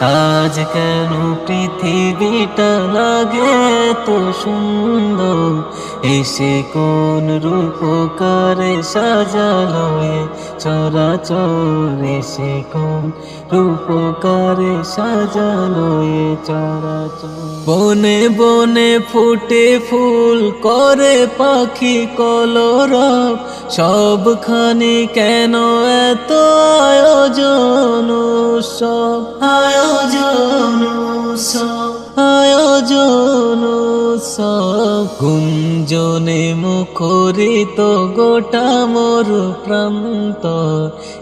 আজ কেন পৃথিবীটা লাগে তো সুন্দর? এসে কোন রূপকারে সাজালো এ চরাচর এসে কোন রূপকারে সাজালো এ চরাচর। বনে বনে ফুটে ফুল করে পাখি কলরব। সবখানে কেন এত আয়োজন? গুঞ্জনে মুখরিত গোটা মোর প্রান্ত।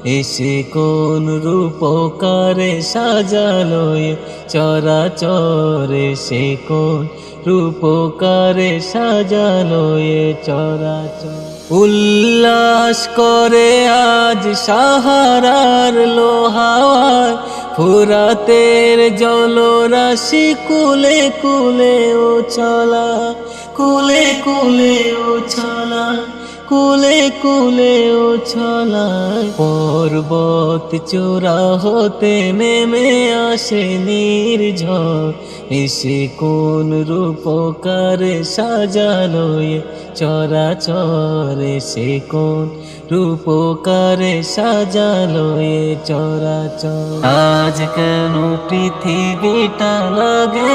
এসে কোন রূপকারে সাজালো চরাচর। এসে কোন রূপকারে সাজালো চরাচর। উল্লাস করে আজ সাহারার লোহাওয়ায় ফুরাতের জলরাশি কুলে কুলে ও চলা। কুলে কোলে ও চলা। কুলে কুলে ও ছলা পর্বত চূড়া হতে নেমে আসে নির্ঝর। এসে কোন রূপকারে সাজালো চরাচর। এসে কোন রূপকারে সাজালো চরাচর। আজ কেন পৃথিবীটা লাগে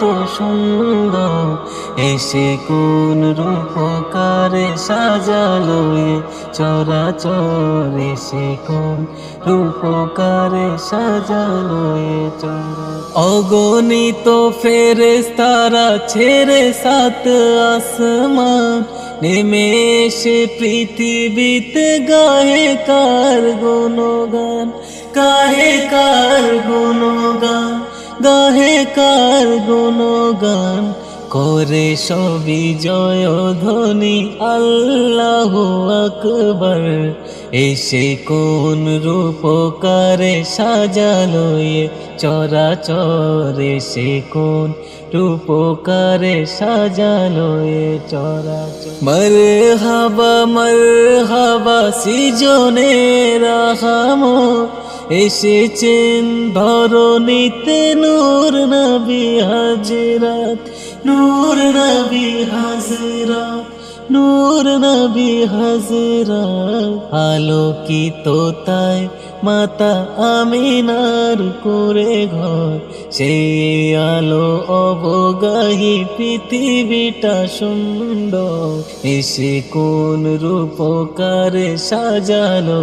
তো সুন্দর? এসে কোন রূপকারে সাজালো এ চরাচর এসে কোন রূপকারে সাজালো এ চরাচর। অগণিত ফেরেস্তারা ছেড়ে সাত আসমান, নেমে এসে পৃথিবীতে গায়ে কার গুণগান গায়ে কার গুণগান গায়ে কার গুণগান। করে সবই জয় ধ্বনি আল্লাহ আকবর। এসে কোন রূপকারে সাজালো এ চরাচর, এসে কোন রূপকারে সাজালো এ চরাচর। মর হাবা মর হাবা সিজনে রাহাম এসেছেন ধরণীতে নূর নবী হাজরাত, নূর নবী হাজরাত, নূর নবী হাজরা আলোকিত তাই মাতা আমিনার করে ঘর, সেই আলো অবগাহী পৃথিবীটা সুন্দর। এসে কোন রূপকারে সাজালো